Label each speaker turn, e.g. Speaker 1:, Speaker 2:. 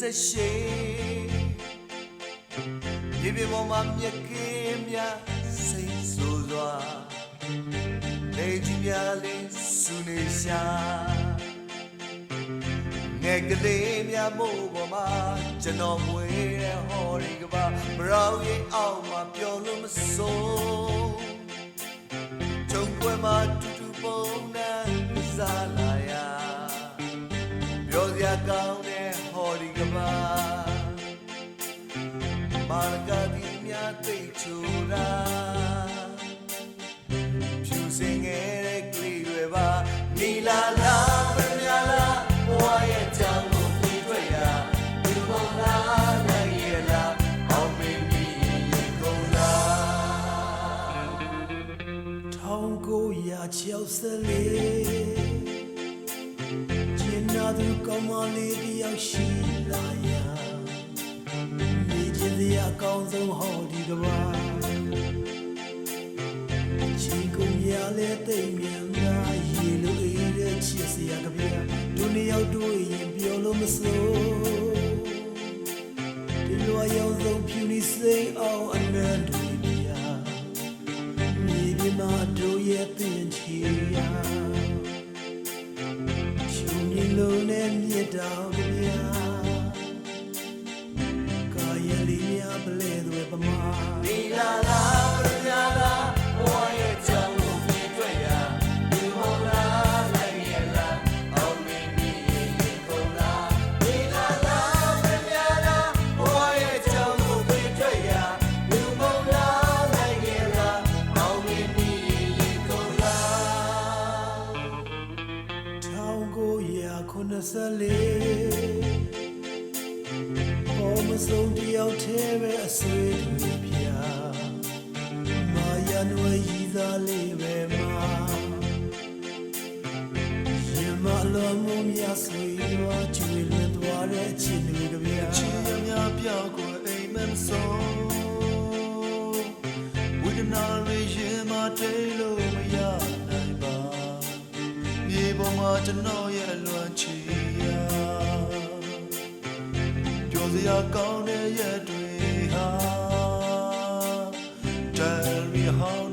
Speaker 1: စရှိဒီပြပေါ်မှာမြက်ကင်းများစိတ်ဆိုးစွာနေကြီးများလေးစူနေရှာငယ်ကလေးများမို့ပေါ်မှာကျွန်တော်မွေးတဲ့ဟော်ဒီကပါမရောက်ရင်အောင်မှာပျော်လို့မစိုး ကောင်းတဲ့ဟော်ဒီကပါမာရကဒီများသိချူတာဖြူစင်ငယ်တဲ့ကလေးတွေပါနီလာလာပြမြလာဘဝရဲ့ကြောင်ကိုပြေးထွက်ရဒီပေါ်လာနိုင်ရလားအောင်မင်းကြီးကုန်လား
Speaker 2: 1964ကျင်းနာ သူကောင်းမလေးတယောက်ရှိလာရာနေချင်စရာအကောင်းဆုံးဟောဒီကဘာချီကုန်ရလဲသိမ့်မြန်သာရေလိုအေးတဲ့ချစ်စရာကဗျာဒုနှစ်ယောက်တွေ့ရင်ပြောလို့မစိုးဒီလိုအရောက်ဆုံးဖြူနေစိတ်အောင်အနန္တ လုံးနဲ့မြစ်တော်ကြဗျာကာယလေးများပလဲသွဲပမာ
Speaker 1: နီလာလာ
Speaker 2: 1984ဘောမဆုံးတယောက်သေးပဲအဆွေတွေပြာမာယာနွယ်ရည်သားလေးပဲမှာရင်မလောမှုမြဆွေရွာကျွေလွင်သွားတဲ့အချင်းတွေကြဗျာ
Speaker 1: ချီရများပြောက်ကိုအိမ်မက်ဆုံးဝိဒနာရေရင်မတိတ်လို့မရနိုင်ပါမြေ ပေါ်မှာကျွန်တော်ရဲ့အလွန်ချီရာပျော်စရာကောင်းတဲ့ရက်တွေဟာ Tell me how